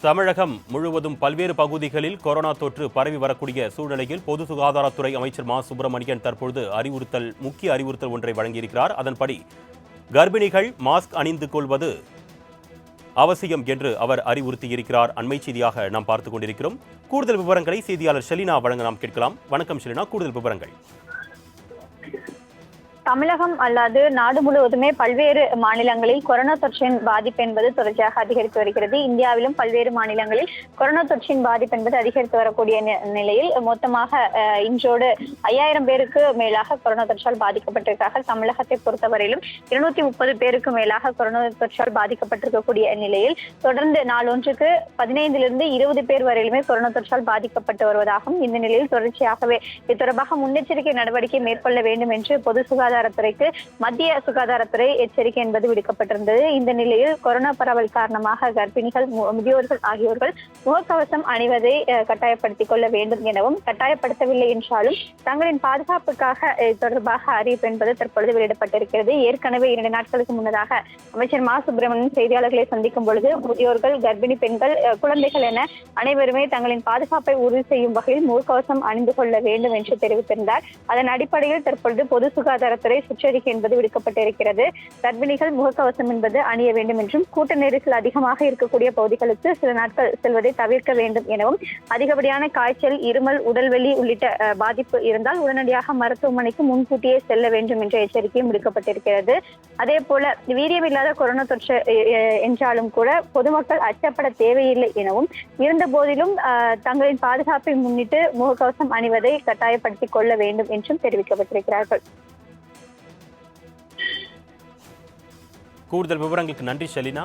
தமிழகம் முழுவதும் பல்வேறு பகுதிகளில் கொரோனா தொற்று பரவி வரக்கூடிய சூழ்நிலையில் பொது சுகாதாரத்துறை அமைச்சர் மா. சுப்பிரமணியன் தற்பொழுது அறிவுறுத்தல் முக்கிய அறிவுறுத்தல் ஒன்றை வழங்கியிருக்கிறார். அதன்படி கர்ப்பிணிகள் மாஸ்க் அணிந்து கொள்வது அவசியம் என்று அவர் அறிவுறுத்தியிருக்கிறார். அண்மை செய்தியாக நாம் பார்த்துக் கொண்டிருக்கிறோம். கூடுதல் விவரங்களை செய்தியாளர் ஷெலினா வழங்க நாம் கேட்கலாம். வணக்கம் ஷெலினா. கூடுதல் விவரங்கள். தமிழகம் அல்லாது நாடு முழுவதுமே பல்வேறு மாநிலங்களில் கொரோனா தொற்றின் பாதிப்பு என்பது தொடர்ச்சியாக அதிகரித்து வருகிறது. இந்தியாவிலும் பல்வேறு மாநிலங்களில் கொரோனா தொற்றின் பாதிப்பு என்பது அதிகரித்து வரக்கூடிய நி- நிலையில் மொத்தமாக இன்றோடு ஐயாயிரம் பேருக்கு மேலாக கொரோனா தொற்றால் பாதிக்கப்பட்டிருக்கிறார்கள் தமிழகத்தை பொறுத்தவரையிலும் இருநூத்தி முப்பது பேருக்கு மேலாக கொரோனா தொற்றால் பாதிக்கப்பட்டிருக்கக்கூடிய நிலையில் தொடர்ந்து நாளொன்றுக்கு பதினைந்திலிருந்து இருபது பேர் வரையிலுமே கொரோனா தொற்றால் பாதிக்கப்பட்டு வருவதாகவும் இந்த நிலையில் தொடர்ச்சியாகவே இது தொடர்பாக முன்னெச்சரிக்கை நடவடிக்கை மேற்கொள்ள வேண்டும் என்று பொது சுகாதாரத்துறைக்கு மத்திய சுகாதாரத்துறை எச்சரிக்கை என்பது விடுக்கப்பட்டிருந்தது. இந்த நிலையில் கொரோனா பரவல் காரணமாக கர்ப்பிணிகள் முதியோர்கள் ஆகியோர்கள் முகக்கவசம் அணிவதை கட்டாயப்படுத்திக் கொள்ள வேண்டும் எனவும் கட்டாயப்படுத்தவில்லை என்றாலும் தங்களின் பாதுகாப்புக்காக தொடர்பாக அறிவிப்பு என்பது தற்பொழுது வெளியிடப்பட்டிருக்கிறது. ஏற்கனவே இரண்டு நாட்களுக்கு முன்னதாக அமைச்சர் மா. சுப்பிரமணியன் செய்தியாளர்களை சந்திக்கும் பொழுது முதியோர்கள் கர்ப்பிணி பெண்கள் குழந்தைகள் என அனைவருமே தங்களின் பாதுகாப்பை உறுதி செய்யும் வகையில் முகக்கவசம் அணிந்து கொள்ள வேண்டும் என்று தெரிவித்திருந்தார். அதன் அடிப்படையில் தற்பொழுது பொது சுகாதாரத்துறை சுற்றறிக்கை என்பது விடுக்கப்பட்டிருக்கிறது. கர்ப்பிணிகள் முகக்கவசம் என்பது அணிய வேண்டும் என்றும் கூட்ட நெரிசல் அதிகமாக இருக்கக்கூடிய பகுதிகளுக்கு சில நாட்கள் செல்வதை தவிர்க்க வேண்டும் எனவும் அதிகப்படியான காய்ச்சல் இருமல் உடல்வெளி உள்ளிட்ட பாதிப்பு இருந்தால் உடனடியாக மருத்துவமனைக்கு முன்கூட்டியே செல்ல வேண்டும் என்ற எச்சரிக்கையும் விடுக்கப்பட்டிருக்கிறது. அதே போல வீரியமில்லாத கொரோனா தொற்று என்றாலும் கூட பொதுமக்கள் அச்சப்பட தேவையில்லை எனவும் இருந்த போதிலும் தங்களின் பாதுகாப்பை முன்னிட்டு முகக்கவசம் அணிவதை கட்டாயப்படுத்திக் கொள்ள வேண்டும் என்றும் தெரிவிக்கப்பட்டிருக்கிறார்கள். கூடுதல் விவரங்களுக்கு நன்றி ஷெலினா.